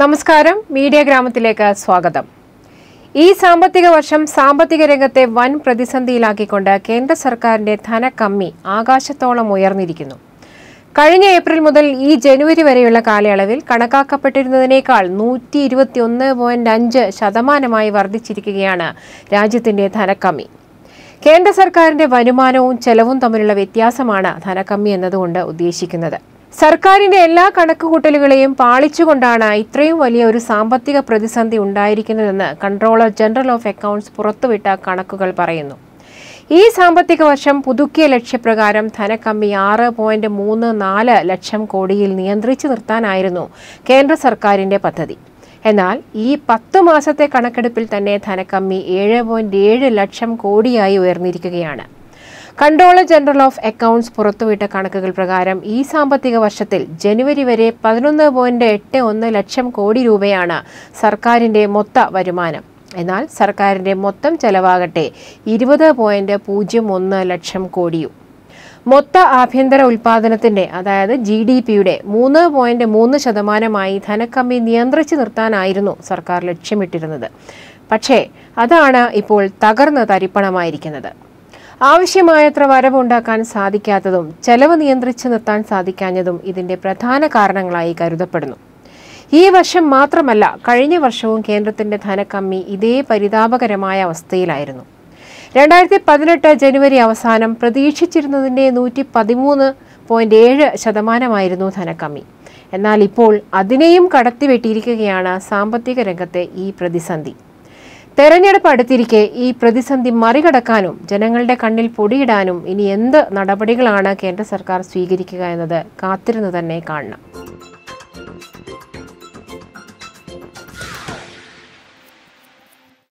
നമസ്കാരം. മീഡിയ ഗ്രാമത്തിലേക്ക് സ്വാഗതം. ഈ സാമ്പത്തിക വർഷം സാമ്പത്തിക രംഗത്തെ വൻ പ്രതിസന്ധിയിലാക്കിക്കൊണ്ട് കേന്ദ്ര സർക്കാരിന്റെ ധനക്കമ്മി ആകാശത്തോളം ഉയർന്നിരിക്കുന്നു. കഴിഞ്ഞ ഏപ്രിൽ മുതൽ ഈ ജനുവരി വരെയുള്ള കാലയളവിൽ കണക്കാക്കപ്പെട്ടിരുന്നതിനേക്കാൾ നൂറ്റി ഇരുപത്തിയൊന്ന് പോയിന്റ് അഞ്ച് ശതമാനമായി വർദ്ധിച്ചിരിക്കുകയാണ് രാജ്യത്തിന്റെ ധനക്കമ്മി. കേന്ദ്ര സർക്കാരിന്റെ വരുമാനവും ചെലവും തമ്മിലുള്ള വ്യത്യാസമാണ് ധനക്കമ്മി എന്നതുകൊണ്ട് ഉദ്ദേശിക്കുന്നത്. സർക്കാരിന്റെ എല്ലാ കണക്കുകൂട്ടലുകളെയും പാളിച്ചുകൊണ്ടാണ് ഇത്രയും വലിയ ഒരു സാമ്പത്തിക പ്രതിസന്ധി ഉണ്ടായിരിക്കുന്നതെന്ന് കൺട്രോളർ ജനറൽ ഓഫ് അക്കൗണ്ട്സ് പുറത്തുവിട്ട കണക്കുകൾ പറയുന്നു. ഈ സാമ്പത്തിക വർഷം പുതുക്കിയ ലക്ഷ്യപ്രകാരം ധനക്കമ്മി ആറ് പോയിന്റ് മൂന്ന് നാല് ലക്ഷം കോടിയിൽ നിയന്ത്രിച്ചു നിർത്താനായിരുന്നു കേന്ദ്ര സർക്കാരിന്റെ പദ്ധതി. എന്നാൽ ഈ പത്ത് മാസത്തെ കണക്കെടുപ്പിൽ തന്നെ ധനക്കമ്മി ഏഴ് പോയിന്റ് ഏഴ് ലക്ഷം കോടിയായി ഉയർന്നിരിക്കുകയാണ്. കൺട്രോളർ ജനറൽ ഓഫ് അക്കൗണ്ട്സ് പുറത്തുവിട്ട കണക്കുകൾ പ്രകാരം ഈ സാമ്പത്തിക വർഷത്തിൽ ജനുവരി വരെ പതിനൊന്ന് പോയിന്റ് എട്ട് ഒന്ന് ലക്ഷം കോടി രൂപയാണ് സർക്കാരിന്റെ മൊത്ത വരുമാനം. എന്നാൽ സർക്കാരിന്റെ മൊത്തം ചെലവാകട്ടെ ഇരുപത് പോയിന്റ് പൂജ്യം ഒന്ന് ലക്ഷം കോടിയും. മൊത്ത ആഭ്യന്തര ഉൽപാദനത്തിന്റെ അതായത് ജി ഡി പിയുടെ മൂന്ന് പോയിന്റ് മൂന്ന് ശതമാനമായി ധനക്കമ്മി നിയന്ത്രിച്ചു നിർത്താനായിരുന്നു സർക്കാർ ലക്ഷ്യമിട്ടിരുന്നത്. പക്ഷേ അതാണ് ഇപ്പോൾ തകർന്ന് തരിപ്പണമായിരിക്കുന്നത്. ആവശ്യമായത്ര വരവുണ്ടാക്കാൻ സാധിക്കാത്തതും ചെലവ് നിയന്ത്രിച്ചു നിർത്താൻ സാധിക്കാഞ്ഞതും ഇതിന്റെ പ്രധാന കാരണങ്ങളായി കരുതപ്പെടുന്നു. ഈ വർഷം മാത്രമല്ല കഴിഞ്ഞ വർഷവും കേന്ദ്രത്തിന്റെ ധനക്കമ്മി ഇതേ പരിതാപകരമായ അവസ്ഥയിലായിരുന്നു. രണ്ടായിരത്തി പതിനെട്ട് ജനുവരി അവസാനം പ്രതീക്ഷിച്ചിരുന്നതിന്റെ നൂറ്റി പതിമൂന്ന് പോയിന്റ് ഏഴ് ശതമാനമായിരുന്നു ധനക്കമ്മി. എന്നാൽ ഇപ്പോൾ അതിനെയും കടത്തിവെട്ടിയിരിക്കുകയാണ് സാമ്പത്തിക രംഗത്തെ ഈ പ്രതിസന്ധി. തെരഞ്ഞെടുപ്പ് അടുത്തിരിക്കെ ഈ പ്രതിസന്ധി മറികടക്കാനും ജനങ്ങളുടെ കണ്ണിൽ പൊടിയിടാനും ഇനി എന്ത് നടപടികളാണ് കേന്ദ്ര സർക്കാർ സ്വീകരിക്കുക എന്നത് കാത്തിരുന്ന് തന്നെ കാണണം.